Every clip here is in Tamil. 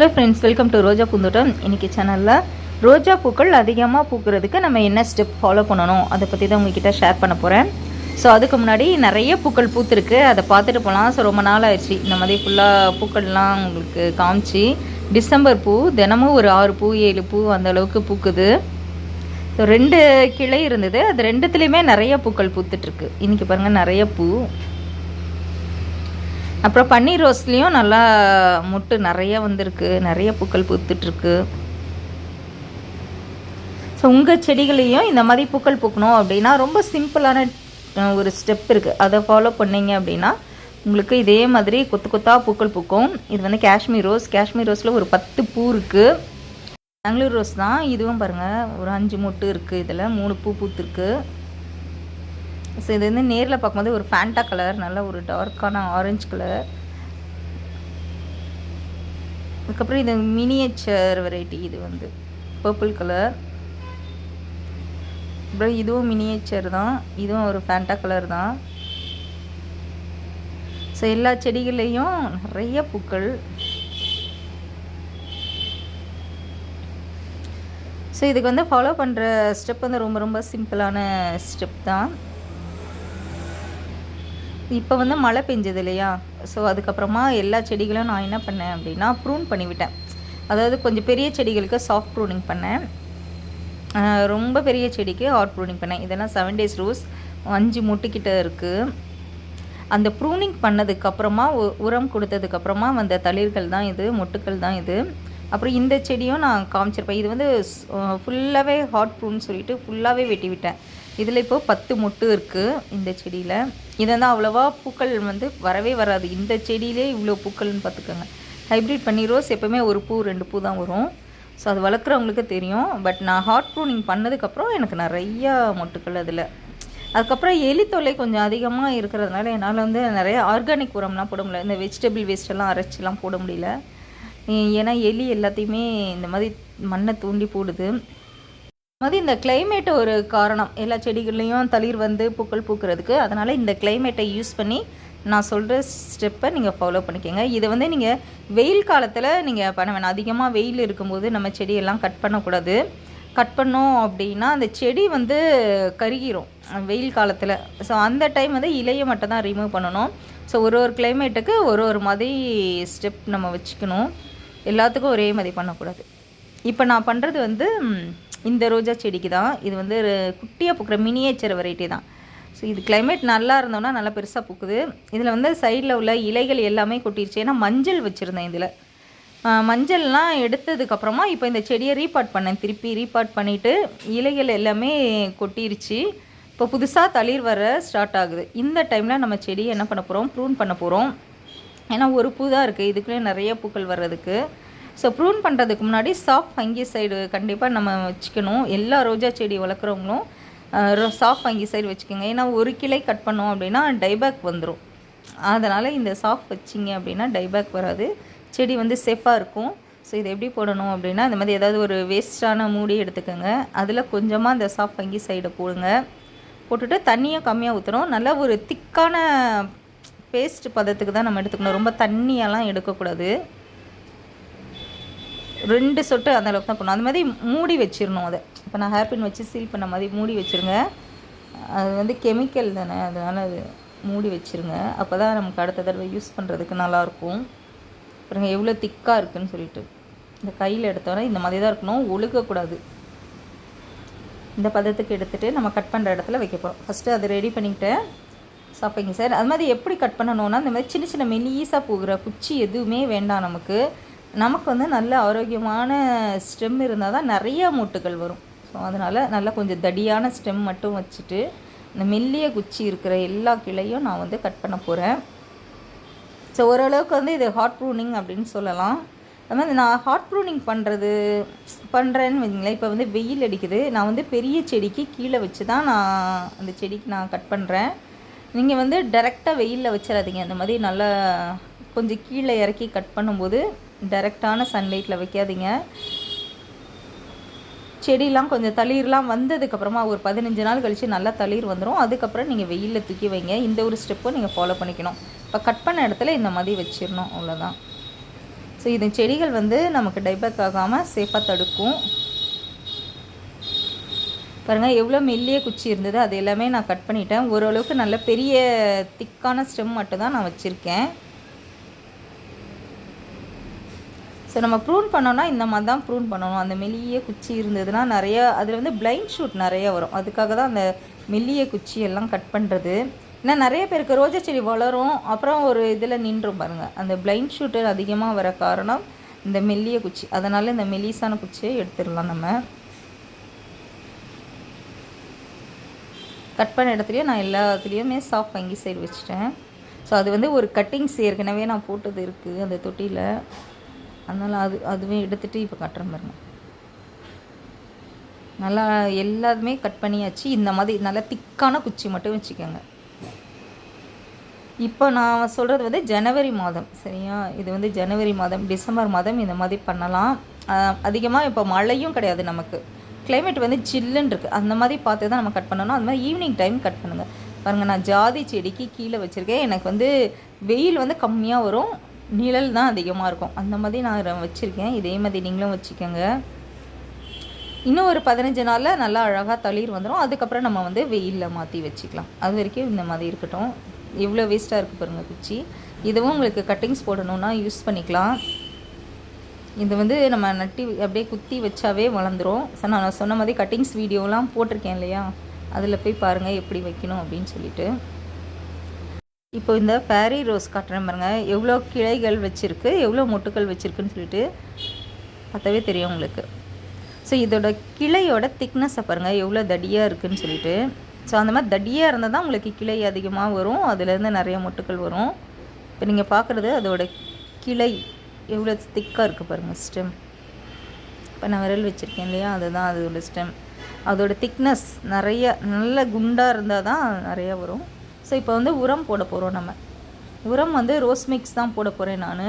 Hello friends welcome to Roja Poonthottam இன்னைக்கு சேனலில் ரோஜா பூக்கள் அதிகமாக பூக்கிறதுக்கு நம்ம என்ன ஸ்டெப் ஃபாலோ பண்ணணும்? அதை பற்றி தான் உங்ககிட்ட ஷேர் பண்ண போகிறேன் ஸோ அதுக்கு முன்னாடி நிறைய பூக்கள் பூத்துருக்கு. அதை பார்த்துட்டு போகலாம் ஸோ ரொம்ப நாள் ஆயிடுச்சு. இந்த மாதிரி ஃபுல்லாக பூக்கள்லாம் உங்களுக்கு காமிச்சு டிசம்பர் பூ தினமும் ஒரு ஆறு பூ ஏழு பூ அந்த அளவுக்கு பூக்குது. ஸோ ரெண்டு கிளை இருந்தது. அது ரெண்டுத்துலேயுமே நிறைய பூக்கள் பூத்துட்ருக்கு இன்றைக்கி பாருங்கள் நிறைய பூ. அப்புறம் பன்னீர் ரோஸ்லேயும் நல்லா மொட்டு நிறைய வந்திருக்கு. நிறைய பூக்கள் பூத்துட்ருக்கு ஸோ உங்கள் செடிகளையும் இந்த மாதிரி பூக்கள் பூக்கணும் அப்படின்னா ரொம்ப சிம்பிளான ஒரு ஸ்டெப் இருக்குது அதை ஃபாலோ பண்ணீங்க அப்படின்னா உங்களுக்கு இதே மாதிரி கொத்து கொத்தாக பூக்கள் பூக்கும். இது வந்து காஷ்மீர் ரோஸ். காஷ்மீர் ரோஸில் ஒரு பத்து பூ இருக்குது பெங்களூர் ரோஸ் தான். இதுவும் பாருங்கள் ஒரு அஞ்சு மொட்டு இருக்குது இதில் மூணு பூ பூத்துருக்கு. ஸோ இது வந்து நேரில் பார்க்கும்போது ஒரு ஃபேண்டா கலர் நல்ல ஒரு டார்க்கான ஆரஞ்சு கலர் அதுக்கப்புறம் இது மினியேச்சர் வெரைட்டி இது வந்து பர்பிள் கலர் அப்புறம் இதுவும் மினியேச்சர் தான். இதுவும் ஒரு ஃபேண்டா கலர் தான். ஸோ எல்லா செடிகள்லேயும் நிறைய பூக்கள். ஸோ இதுக்கு வந்து ஃபாலோ பண்ணுற ஸ்டெப் வந்து ரொம்ப ரொம்ப சிம்பிளான ஸ்டெப் தான். இப்போ வந்து மழை பெஞ்சது இல்லையா? ஸோ அதுக்கப்புறமா எல்லா செடிகளும் நான் என்ன பண்ணேன் அப்படின்னா ப்ரூன் பண்ணிவிட்டேன் அதாவது கொஞ்சம் பெரிய செடிகளுக்கு சாஃப்ட் ப்ரூனிங் பண்ணேன். ரொம்ப பெரிய செடிக்கு ஹார்ட் ப்ரூனிங் பண்ணேன். இதெல்லாம் செவன் டேஸ் ரோஸ் அஞ்சு முட்டுக்கிட்ட இருக்குது அந்த ப்ரூனிங் பண்ணதுக்கப்புறமா உரம் கொடுத்ததுக்கப்புறமா வந்த தளிர்கள் தான் இது மொட்டுக்கள் தான் இது. அப்புறம் இந்த செடியும் நான் காமிச்சிருப்பேன். இது வந்து ஃபுல்லாகவே ஹாட் ப்ரூன் சொல்லிட்டு ஃபுல்லாகவே வெட்டி விட்டேன். இதில் இப்போ பத்து மொட்டு இருக்குது இந்த செடியில். இதை வந்து அவ்வளோவா பூக்கள் வந்து வரவே வராது. இந்த செடியிலே இவ்வளோ பூக்கள்னு பார்த்துக்கோங்க. ஹைப்ரிட் பண்ணி ரோஸ் எப்போவுமே ஒரு பூ ரெண்டு பூ தான் வரும். ஸோ அது வளர்க்குறவங்களுக்கு தெரியும். பட் நான் ஹாட் ப்ரூனிங் பண்ணதுக்கப்புறம் எனக்கு நிறையா மொட்டுக்கள் அதில். அதுக்கப்புறம் எலி தொல்லை கொஞ்சம் அதிகமாக இருக்கிறதுனால என்னால் வந்து நிறைய ஆர்கானிக் உரம்லாம் போட முடியல. இந்த வெஜிடபிள் வேஸ்ட்டெல்லாம் அரைச்சிலாம் போட முடியல. ஏன்னா எலி எல்லாத்தையுமே இந்த மாதிரி மண்ணை தூண்டி போடுது. மாதிரி இந்த கிளைமேட் ஒரு காரணம். எல்லா செடிகள்லேயும் தளிர் வந்து பூக்கள் பூக்கிறதுக்கு. அதனால் இந்த கிளைமேட்டை யூஸ் பண்ணி நான் சொல்கிற ஸ்டெப்பை நீங்கள் ஃபாலோ பண்ணிக்கோங்க. இதை வந்து நீங்கள் வெயில் காலத்தில் நீங்கள் பண்ண வேணாம். அதிகமாக வெயில் இருக்கும்போது நம்ம செடியெல்லாம் கட் பண்ணக்கூடாது. கட் பண்ணோம் அப்படின்னா அந்த செடி வந்து கருகிரும். வெயில் காலத்தில். ஸோ அந்த டைம் வந்து இலையை மட்டும் தான் ரிமூவ் பண்ணணும். ஸோ ஒரு ஒரு கிளைமேட்டுக்கு ஒரு ஒரு மாதிரி ஸ்டெப் நம்ம வச்சுக்கணும். எல்லாத்துக்கும் ஒரே மாதிரி பண்ணக்கூடாது. இப்போ நான் பண்ணுறது வந்து இந்த ரோஜா செடிக்கு தான். இது வந்து குட்டியாக பூக்கிற மினியேச்சர் வெரைட்டி தான். ஸோ இது கிளைமேட் நல்லா இருந்தோம்னா நல்லா பெருசாக பூக்குது. இதில் வந்து சைடில் உள்ள இலைகள் எல்லாமே கொட்டிருச்சு. ஏன்னா மஞ்சள் வச்சுருந்தேன் இதில். மஞ்சள்லாம் எடுத்ததுக்கப்புறமா இப்போ இந்த செடியை ரீபாட் பண்ணேன். திருப்பி ரீபாட் பண்ணிவிட்டு இலைகள் எல்லாமே கொட்டிருச்சு. இப்போ புதுசாக தளிர் வர ஸ்டார்ட் ஆகுது. இந்த டைமில் நம்ம செடியை என்ன பண்ண போகிறோம் ப்ரூன் பண்ண போகிறோம் ஏன்னா ஒரு பூ தான் இருக்குது இதுக்குள்ளே நிறைய பூக்கள் வர்றதுக்கு. ஸோ ப்ரூன் பண்ணுறதுக்கு முன்னாடி சாஃப்ட் ஃபங்கி சைடு கண்டிப்பாக நம்ம வச்சுக்கணும். எல்லா ரோஜா செடி வளர்க்குறவங்களும் சாஃப்ட் ஃபங்கி சைடு வச்சுக்கோங்க. ஏன்னா ஒரு கிளை கட் பண்ணோம் அப்படின்னா டைபேக் வந்துடும் அதனால் இந்த சாஃப்ட் வச்சிங்க அப்படின்னா டைபேக் வராது. செடி வந்து சேஃபாக இருக்கும். ஸோ இது எப்படி போடணும் அப்படின்னா இந்த மாதிரி ஏதாவது ஒரு வேஸ்ட்டான மூடி எடுத்துக்கோங்க. அதில் கொஞ்சமாக இந்த சாஃப்ட் ஃபங்கி சைடை போடுங்க. போட்டுட்டு தண்ணியும் கம்மியாக ஊற்றுறோம் நல்லா ஒரு திக்கான பேஸ்ட் பதத்துக்கு தான் நம்ம எடுத்துக்கணும். ரொம்ப தண்ணியெல்லாம் எடுக்கக்கூடாது. ரெண்டு சொட்டு அந்த அளவுக்கு தான் பண்ணணும் அந்த மாதிரி மூடி வச்சிடணும் அதை. இப்போ நான் ஹேர்பின் வச்சு சீல் பண்ண மாதிரி மூடி வச்சுருங்க. அது வந்து கெமிக்கல் தானே அதனால் அது மூடி வச்சுருங்க. அப்போ தான் நமக்கு அடுத்த தடவை யூஸ் பண்ணுறதுக்கு நல்லாயிருக்கும். பாருங்கள் எவ்வளோ திக்காக இருக்குதுன்னு சொல்லிட்டு. இந்த கையில் எடுத்தோன்னா இந்த மாதிரி தான் இருக்கணும். ஒழுகக்கூடாது இந்த பதத்துக்கு எடுத்துகிட்டு நம்ம கட் பண்ணுற இடத்துல வைக்க போகிறோம் ஃபஸ்ட்டு அதை ரெடி பண்ணிக்கிட்டேன். சாப்பிங்க சார். அது மாதிரி எப்படி கட் பண்ணணும்னா இந்த மாதிரி சின்ன சின்ன மெலீஸாக போகிற குச்சி எதுவுமே வேண்டாம் நமக்கு. நமக்கு வந்து நல்ல ஆரோக்கியமான ஸ்டெம் இருந்தால் தான் நிறைய மூட்டுகள் வரும். ஸோ அதனால் நல்லா கொஞ்சம் தடியான ஸ்டெம் மட்டும் வச்சுட்டு இந்த மெல்லிய குச்சி இருக்கிற எல்லா கிளையும் நான் வந்து கட் பண்ண போகிறேன் ஸோ ஓரளவுக்கு வந்து இது ஹாட் ப்ரூனிங் அப்படின்னு சொல்லலாம். அது மாதிரி நான் ஹாட் ப்ரூனிங் பண்ணுறது பண்ணுறேன்னு வைங்களேன். இப்போ வந்து வெயில் அடிக்குது. நான் வந்து பெரிய செடிக்கு கீழே வச்சு தான் நான் அந்த செடிக்கு நான் கட் பண்ணுறேன் நீங்கள் வந்து டைரெக்டாக வெயிலில் வச்சிடாதீங்க. அந்த மாதிரி நல்லா கொஞ்சம் கீழே இறக்கி கட் பண்ணும்போது டைரெக்டான சன்லைட்டில் வைக்காதீங்க. செடிலாம் கொஞ்சம் தளிர்லாம் வந்ததுக்கப்புறமா ஒரு பதினஞ்சு நாள் கழித்து நல்லா தளிர் வந்துடும் அதுக்கப்புறம் நீங்கள் வெயிலில் தூக்கி வைங்க. இந்த ஒரு ஸ்டெப்பும் நீங்கள் ஃபாலோ பண்ணிக்கணும். இப்போ கட் பண்ண இடத்துல இந்த மாதிரி வச்சிடணும் அவ்வளோதான் ஸோ இது செடிகள் வந்து நமக்கு டைபேக் ஆகாமல் சேஃபாக தடுக்கும். பாருங்கள் எவ்வளோ மெல்லிய குச்சி இருந்தது. அது எல்லாமே நான் கட் பண்ணிட்டேன். ஓரளவுக்கு நல்ல பெரிய திக்கான ஸ்டெம் மட்டும் தான் நான் வச்சுருக்கேன். ஸோ நம்ம ப்ரூன் பண்ணோன்னா இந்த மாதிரி தான் ப்ரூன் பண்ணணும். அந்த மெல்லிய குச்சி இருந்ததுன்னா நிறைய அதில் வந்து பிளைண்ட் ஷூட் நிறைய வரும். அதுக்காக தான் அந்த மெல்லிய குச்சி எல்லாம் கட் பண்ணுறது ஏன்னா நிறைய பேருக்கு ரோஜா செடி வளரும் அப்புறம் ஒரு இதில் நின்றும் பாருங்கள் அந்த பிளைண்ட் ஷூட்டு அதிகமாக வர காரணம் இந்த மெல்லிய குச்சி. அதனால் இந்த மெல்லிசான குச்சியை எடுத்துடலாம் நம்ம. கட் பண்ண இடத்துலையும் நான் எல்லாத்துலேயுமே சாஃப்ட் வாங்கி சைடு வச்சுட்டேன். ஸோ அது வந்து ஒரு கட்டிங்ஸ் ஏற்கனவே நான் போட்டது இருக்குது அந்த தொட்டியில். அதனால் அது அதுவே எடுத்துகிட்டு இப்போ கட்டுறேன் பாருங்க நல்லா எல்லாத்துமே கட் பண்ணியாச்சு. இந்த மாதிரி நல்லா திக்கான குச்சி மட்டும் வச்சுக்கோங்க. இப்போ நான் சொல்கிறது வந்து ஜனவரி மாதம் சரியா? இது வந்து ஜனவரி மாதம் டிசம்பர் மாதம் இந்த மாதிரி பண்ணலாம். அதிகமாக இப்போ மழையும் கிடையாது நமக்கு. கிளைமேட் வந்து சில்லுன்னு இருக்குது அந்த மாதிரி பார்த்து தான் நம்ம கட் பண்ணணும். அது மாதிரி ஈவினிங் டைம் கட் பண்ணுங்கள் பாருங்கள் நான் ஜாதி செடிக்கு கீழே வச்சுருக்கேன். எனக்கு வந்து வெயில் வந்து கம்மியாக வரும். நிழல் தான் அதிகமாக இருக்கும். அந்த மாதிரி நான் வச்சுருக்கேன். இதே மாதிரி நீங்களும் வச்சுக்கோங்க. இன்னும் ஒரு பதினஞ்சு நாளில் நல்லா அழகாக தளிர் வந்துடும் அதுக்கப்புறம் நம்ம வந்து வெயிலில் மாற்றி வச்சுக்கலாம். அது வரைக்கும் இந்த மாதிரி இருக்கட்டும். எவ்வளோ வேஸ்ட்டாக இருக்குது பாருங்கள் குச்சி. இதுவும் உங்களுக்கு கட்டிங்ஸ் போடணுன்னா யூஸ் பண்ணிக்கலாம். இது வந்து நம்ம நட்டி அப்படியே குத்தி வச்சாவே வளர்ந்துரும். சார் நான் சொன்ன மாதிரி கட்டிங்ஸ் வீடியோலாம் போட்டிருக்கேன் இல்லையா? அதில் போய் பாருங்கள் எப்படி வைக்கணும் அப்படின்னு சொல்லிட்டு. இப்போ இந்த ஃபேரி ரோஸ் காட்டுறேன் பாருங்கள் எவ்வளோ கிளைகள் வச்சுருக்கு எவ்வளோ மொட்டுக்கள் வச்சுருக்குன்னு சொல்லிட்டு பார்த்தாவே தெரியும் உங்களுக்கு. ஸோ இதோட கிளையோட திக்னஸை பாருங்கள் எவ்வளோ தடியாக இருக்குதுன்னு சொல்லிட்டு. ஸோ அந்த மாதிரி தடியாக இருந்தால் தான் உங்களுக்கு கிளை அதிகமாக வரும். அதுலேருந்து நிறைய மொட்டுக்கள் வரும். இப்போ நீங்கள் பார்க்குறது அதோட கிளை எவ்வளோ திக்காக இருக்குது பாருங்கள் ஸ்டெம் இப்போ நான் விரல் வச்சுருக்கேன் இல்லையா? அதுதான் அதோட ஸ்டெம் அதோட திக்னஸ் நிறைய நல்ல குண்டாக இருந்தால் தான் நிறையா வரும். ஸோ இப்போ வந்து உரம் போட போகிறோம் நம்ம. உரம் வந்து ரோஸ் மிக்ஸ் தான் போட போகிறேன் நான்.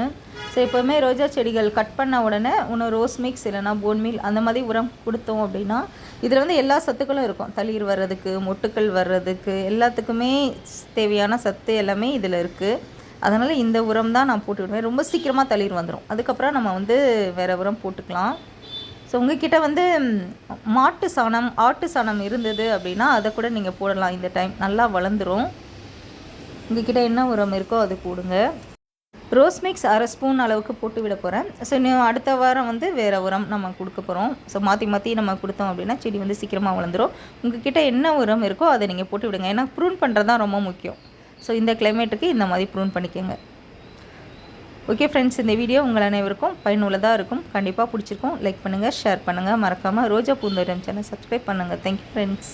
ஸோ எப்போவுமே ரோஜா செடிகள் கட் பண்ண உடனே இன்னும் ரோஸ் மிக்ஸ் இல்லைனா போன் மீல் அந்த மாதிரி உரம் கொடுத்தோம் அப்படின்னா இதில் வந்து எல்லா சத்துக்களும் இருக்கும். தளிர் வர்றதுக்கு மொட்டுக்கள் வர்றதுக்கு எல்லாத்துக்குமே தேவையான சத்து எல்லாமே இதில் இருக்குது அதனால் இந்த உரம் தான் நான் போட்டுக்கிடுவேன் ரொம்ப சீக்கிரமாக தளிர் வந்துடும் அதுக்கப்புறம் நம்ம வந்து வேறு உரம் போட்டுக்கலாம். ஸோ உங்ககிட்ட வந்து மாட்டு சாணம் ஆட்டு சாணம் இருந்தது அப்படின்னா அதை கூட நீங்கள் போடலாம். இந்த டைம் நல்லா வளர்ந்துடும் உங்ககிட்ட என்ன உரம் இருக்கோ அது போடுங்க. ரோஸ் மிக்ஸ் அரை ஸ்பூன் அளவுக்கு போட்டு விட போகிறேன் ஸோ இன்னும் அடுத்த வாரம் வந்து வேறு உரம் நம்ம கொடுக்க போகிறோம் ஸோ மாற்றி மாற்றி நம்ம கொடுத்தோம் அப்படின்னா செடி வந்து சீக்கிரமாக வளர்ந்துடும் உங்ககிட்ட என்ன உரம் இருக்கோ அதை நீங்கள் போட்டு விடுங்க. ஏன்னா ப்ரூன் பண்ணுறது தான் ரொம்ப முக்கியம். ஸோ இந்த கிளைமேட்டுக்கு இந்த மாதிரி ப்ரூன் பண்ணிக்கோங்க. ஓகே ஃப்ரெண்ட்ஸ் இந்த வீடியோ உங்கள் அனைவருக்கும் பயனுள்ளதாக இருக்கும். கண்டிப்பாக பிடிச்சிருக்கும். லைக் பண்ணுங்கள் ஷேர் பண்ணுங்கள் மறக்காமல் ரோஜா பூந்தோட்டம் சேனல் சப்ஸ்கிரைப் பண்ணுங்கள் தேங்க்யூ ஃப்ரெண்ட்ஸ்